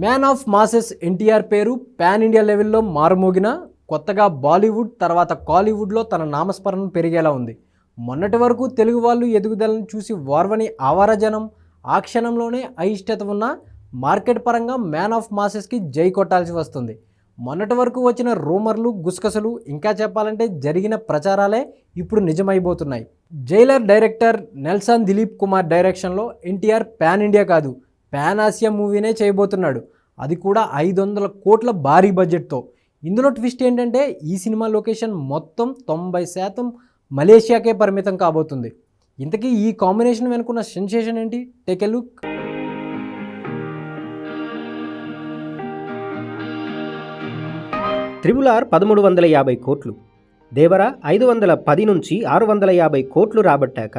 Man of masses NTR పేరు pan India లెవెల్లో మారుమోగిన కొత్తగా బాలీవుడ్ తర్వాత కాలీవుడ్లో తన నామస్మరణ పెరిగేలా ఉంది. మొన్నటి వరకు తెలుగు వాళ్ళు ఎదుగుదలను చూసి వార్వని ఆవారజనం ఆ క్షణంలోనే అయిష్టత ఉన్న మార్కెట్ పరంగా మ్యాన్ ఆఫ్ మాసెస్కి జై కొట్టాల్సి వస్తుంది. మొన్నటి వరకు వచ్చిన రూమర్లు గుసగుసలు ఇంకా చెప్పాలంటే జరిగిన ప్రచారాలే ఇప్పుడు నిజమైపోతున్నాయి. జైలర్ డైరెక్టర్ నెల్సన్ దిలీప్ కుమార్ డైరెక్షన్లో ఎన్టీఆర్ పాన్ ఇండియా కాదు పానాసియా ఆసియా మూవీనే చేయబోతున్నాడు. అది కూడా ఐదు వందల కోట్ల భారీ బడ్జెట్తో ఇందులో ట్విస్ట్ ఏంటంటే ఈ సినిమా లొకేషన్ మొత్తం తొంభై శాతం మలేషియాకే పరిమితం కాబోతుంది. ఇంతకీ ఈ కాంబినేషన్ వెనుకున్న సెన్సేషన్ ఏంటి? Take a look triple R పదమూడు వందల యాభై కోట్లు. దేవర ఐదు వందల పది నుంచి ఆరు వందల యాభై కోట్లు రాబట్టాక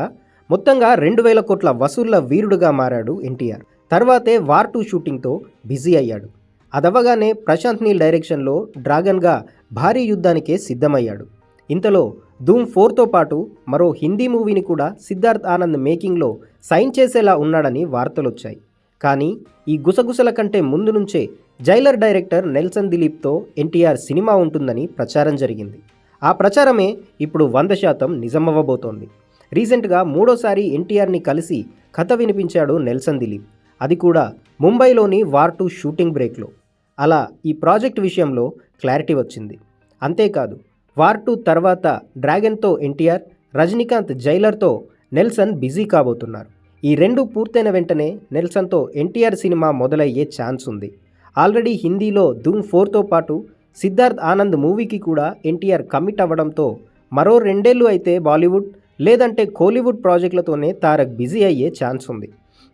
మొత్తంగా రెండు వేల కోట్ల వసూళ్ళ వీరుడుగా మారాడు ఎన్టీఆర్. తర్వాతే వార్ టూ షూటింగ్తో బిజీ అయ్యాడు. అదవ్వగానే ప్రశాంత్ నీల్ డైరెక్షన్లో డ్రాగన్గా భారీ యుద్ధానికే సిద్ధమయ్యాడు. ఇంతలో ధూమ్ ఫోర్తో పాటు మరో హిందీ మూవీని కూడా సిద్ధార్థ్ ఆనంద్ మేకింగ్లో సైన్ చేసేలా ఉన్నాడని వార్తలొచ్చాయి. కానీ ఈ గుసగుసల కంటే ముందు నుంచే జైలర్ డైరెక్టర్ నెల్సన్ దిలీప్తో ఎన్టీఆర్ సినిమా ఉంటుందని ప్రచారం జరిగింది. ఆ ప్రచారమే ఇప్పుడు వంద శాతం నిజమవ్వబోతోంది. రీసెంట్గా మూడోసారి ఎన్టీఆర్ని కలిసి కథ వినిపించాడు నెల్సన్ దిలీప్. అది కూడా ముంబైలోని వార్ టూ షూటింగ్ బ్రేక్లో. అలా ఈ ప్రాజెక్ట్ విషయంలో క్లారిటీ వచ్చింది. అంతేకాదు వార్ టూ తర్వాత డ్రాగన్తో ఎన్టీఆర్ రజనీకాంత్ జైలర్తో నెల్సన్ బిజీ కాబోతున్నారు. ఈ రెండు పూర్తయిన వెంటనే నెల్సన్తో ఎన్టీఆర్ సినిమా మొదలయ్యే ఛాన్స్ ఉంది. ఆల్రెడీ హిందీలో ధూమ్ ఫోర్తో పాటు సిద్ధార్థ్ ఆనంద్ మూవీకి కూడా ఎన్టీఆర్ కమిట్ అవ్వడంతో మరో రెండేళ్ళు అయితే బాలీవుడ్ లేదంటే కోలీవుడ్ ప్రాజెక్టులతోనే తారక్ బిజీ అయ్యే ఛాన్స్ ఉంది.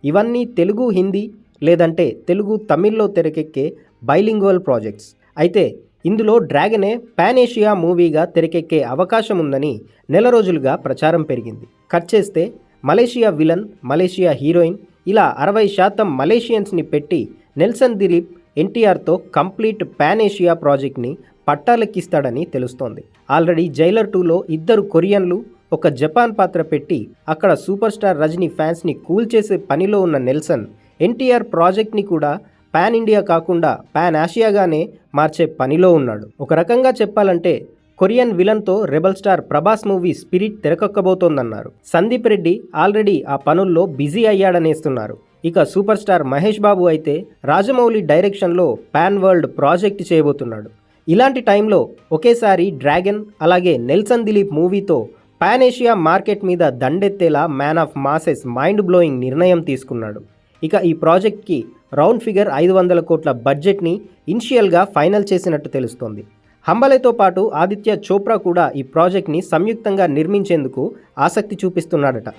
ఇవన్నీ తెలుగు హిందీ లేదంటే తెలుగు తమిళ్ళో తెరకెక్కే బైలింగ్వల్ ప్రాజెక్ట్స్. అయితే ఇందులో డ్రాగనే పాన్ ఏషియా మూవీగా తెరకెక్కే అవకాశం ఉందని నెల రోజులుగా ప్రచారం పెరిగింది. కట్ చేస్తే మలేషియా విలన్ మలేషియా హీరోయిన్ ఇలా అరవై శాతం మలేషియన్స్ని పెట్టి నెల్సన్ దిలీప్ ఎన్టీఆర్తో కంప్లీట్ పాన్ ఏషియా ప్రాజెక్ట్ని పట్టాలెక్కిస్తాడని తెలుస్తోంది. ఆల్రెడీ జైలర్ టూలో ఇద్దరు కొరియన్లు ఒక జపాన్ పాత్ర పెట్టి అక్కడ సూపర్ స్టార్ రజనీ ఫ్యాన్స్ని కూల్ చేసే పనిలో ఉన్న నెల్సన్ ఎన్టీఆర్ ప్రాజెక్ట్ని కూడా పాన్ ఇండియా కాకుండా పాన్ ఆసియాగానే మార్చే పనిలో ఉన్నాడు. ఒక రకంగా చెప్పాలంటే Korean విలన్తో rebel star Prabhas movie Spirit తెరకొక్కబోతోందన్నారు. Sandeep Reddy already ఆ పనుల్లో బిజీ అయ్యాడనేస్తున్నారు. ఇక సూపర్ స్టార్ మహేష్ బాబు అయితే రాజమౌళి డైరెక్షన్లో పాన్ వరల్డ్ ప్రాజెక్ట్ చేయబోతున్నాడు. ఇలాంటి టైంలో ఒకేసారి డ్రాగన్ అలాగే నెల్సన్ దిలీప్ మూవీతో పాన్ ఏషియా మార్కెట్ మీద దండెత్తేలా man of masses mind blowing నిర్ణయం తీసుకున్నాడు. ఇక ఈ ప్రాజెక్ట్కి రౌండ్ ఫిగర్ ఐదు వందల కోట్ల బడ్జెట్ని ఇనిషియల్గా ఫైనల్ చేసినట్టు తెలుస్తోంది. హంబలేతో పాటు ఆదిత్య చోప్రా కూడా ఈ ప్రాజెక్ట్ని సంయుక్తంగా నిర్మించేందుకు ఆసక్తి చూపిస్తున్నాడట.